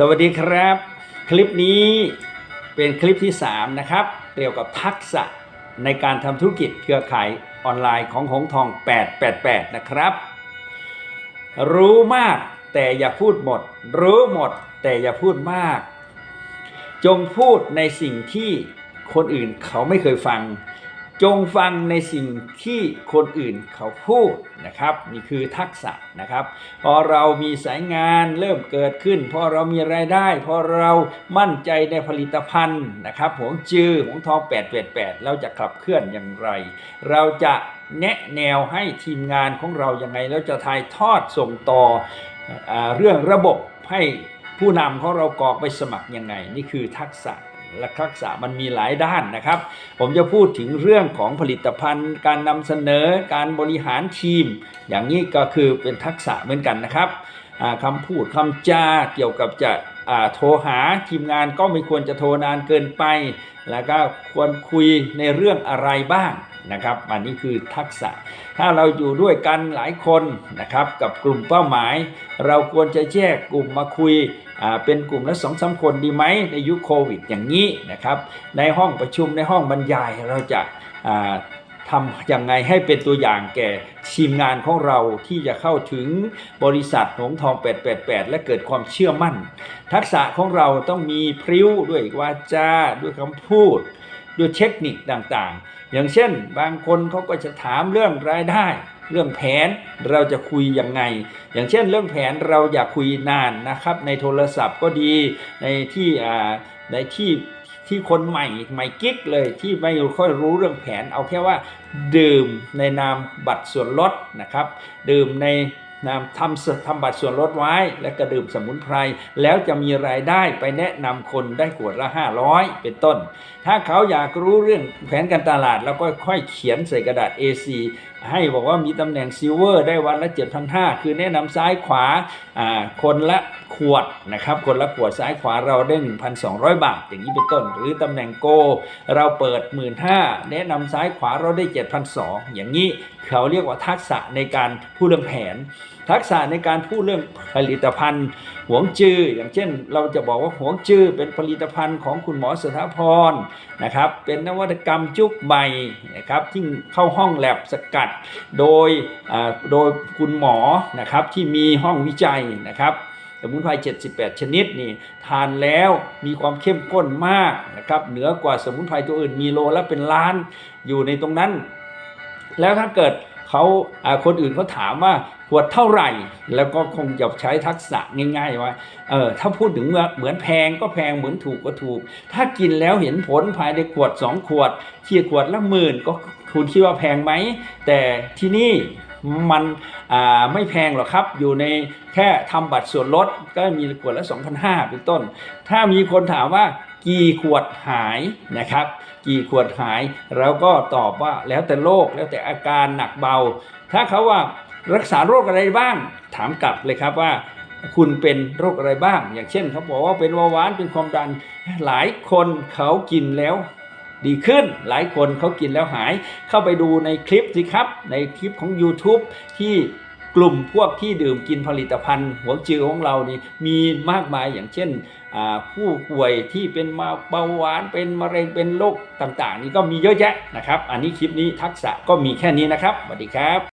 สวัสดีครับ คลิปนี้เป็นคลิปที่ 3 นะครับ เกี่ยวกับทักษะในการทำธุรกิจเครือข่ายออนไลน์ของหงทอง 888 นะครับ รู้มากแต่อย่าพูดหมด รู้หมดแต่อย่าพูดมาก จงพูดในสิ่งที่คนอื่นเขาไม่เคยฟัง จงฟังในสิ่งที่คนอื่นเขาพูดนะครับนี่คือทักษะนะครับ พอเรามีสายงานเริ่มเกิดขึ้น พอเรามีรายได้ พอเรามั่นใจในผลิตภัณฑ์นะครับหวงจือหวงทอง888 เราจะขับเคลื่อนอย่างไร เราจะแนะแนวให้ทีมงานของเรายังไงแล้วจะถ่ายทอดส่งต่ออเรื่องระบบให้ผู้นำของเรากรอกไปสมัครยังไง นี่คือทักษะ และทักษะมันมีหลายด้านนะครับ ผมจะพูดถึงเรื่องของผลิตภัณฑ์ การนำเสนอการบริหารทีม อย่างนี้ก็คือเป็นทักษะเหมือนกันนะครับคำพูดคำจาเกี่ยวกับจะโทรหาทีมงานก็ไม่ควรจะโทรนานเกินไป แล้วก็ควรคุยในเรื่องอะไรบ้าง นะครับอันนี้คือทักษะ ถ้าเราอยู่ด้วยกันหลายคนนะครับกับกลุ่มเป้าหมาย เราควรจะแยกกลุ่มมาคุยเป็นกลุ่มละสองสามคนดีไหมในยุคโควิดอย่างนี้นะครับในห้องประชุมในห้องบรรยายเราจะทำยังไงให้เป็นตัวอย่างแก่ทีมงานของเราที่จะเข้าถึงบริษัทหงทอง 888 และเกิดความเชื่อมั่น ทักษะของเราต้องมีพริ้วด้วยวาจาด้วยคำพูด ด้วยเทคนิคต่างๆ อย่างเช่น บางคนเขาก็จะถามเรื่องรายได้ เรื่องแผนเราจะคุยยังไง อย่างเช่น เรื่องแผนเราอยากคุยนานนะครับ ในโทรศัพท์ก็ดีในที่อ่าในที่ที่คนใหม่ใหม่กิ๊กเลยที่ไม่ค่อยรู้เรื่องแผนเอาแค่ว่า ดื่มในนามบัตรส่วนลดนะครับ ดื่มใน นะทำทำบัตรส่วนลดไว้ และกระดื่มสมุนไพร แล้วจะมีรายได้ไปแนะนำคนได้ขวดละ 500 เป็นต้น ถ้าเขาอยากรู้เรื่องแผนการตลาดเราก็ค่อยเขียนใส่กระดาษ A4 ให้บอกว่ามีตำแหน่งซิลเวอร์ได้วันละ7,500 คือแนะนำซ้ายขวาคนละขวดนะครับ คนละขวดซ้ายขวาเราได้ 1,200 บาท อย่างนี้เป็นต้น หรือตำแหน่งโก เราเปิด 15,000แนะนำซ้ายขวาเราได้ 7,200 อย่างนี้เขาเรียกว่าทักษะในการพูดเรื่องแผน ทักษะในการพูดเรื่องผลิตภัณฑ์หวงจือ อย่างเช่น เราจะบอกว่าหวงจือเป็นผลิตภัณฑ์ของคุณหมอสถาพรนะครับเป็นนวัตกรรมจุกใบนะครับที่เข้าห้องแลบสกัดโดยโดยคุณหมอนะครับที่มีห้องวิจัยนะครับสมุนไพร 78 ชนิดนี่ทานแล้วมีความเข้มข้นมากนะครับเหนือกว่าสมุนไพรตัวอื่นมีโลละเป็นล้านอยู่ในตรงนั้น แล้วถ้าเกิด เขาคนอื่นเขาถามว่าขวดเท่าไหร่ แล้วก็คงจะใช้ทักษะง่าย ๆ ว่าเออถ้าพูดถึงเหมือนแพงก็แพงเหมือนถูกก็ถูก ถ้ากินแล้วเห็นผลภายในขวด 2 ขวดเทียขวดละหมื่นก็คุณคิดว่าแพงไหม แต่ที่นี่มันไม่แพงหรอกครับ อยู่ในแค่ทำบัตรส่วนลดก็มีขวดละ 2,500 เป็นต้น ถ้ามีคนถามว่า กี่ขวดหายนะครับ กี่ขวดหายเราก็ตอบว่าแล้วแต่โรคแล้วแต่อาการหนักเบา ถ้าเขาว่ารักษาโรคอะไรบ้าง ถามกลับเลยครับว่า คุณเป็นโรคอะไรบ้าง อย่างเช่นเขาบอกว่าเป็นเบาหวานเป็นความดัน หลายคนเขากินแล้วดีขึ้นหลายคนเขากินแล้วหายเข้าไปดูในคลิปสิครับ ในคลิปของ YouTube ที่ กลุ่มพวกที่ดื่มกินผลิตภัณฑ์หัวจือของเรานี่มีมากมายอย่างเช่นผู้ป่วยที่เป็นมาเบาหวานเป็นมะเร็งเป็นโรคต่างๆ นี่ก็มีเยอะแยะนะครับ อันนี้คลิปนี้ทักษะก็มีแค่นี้นะครับสวัสดีครับ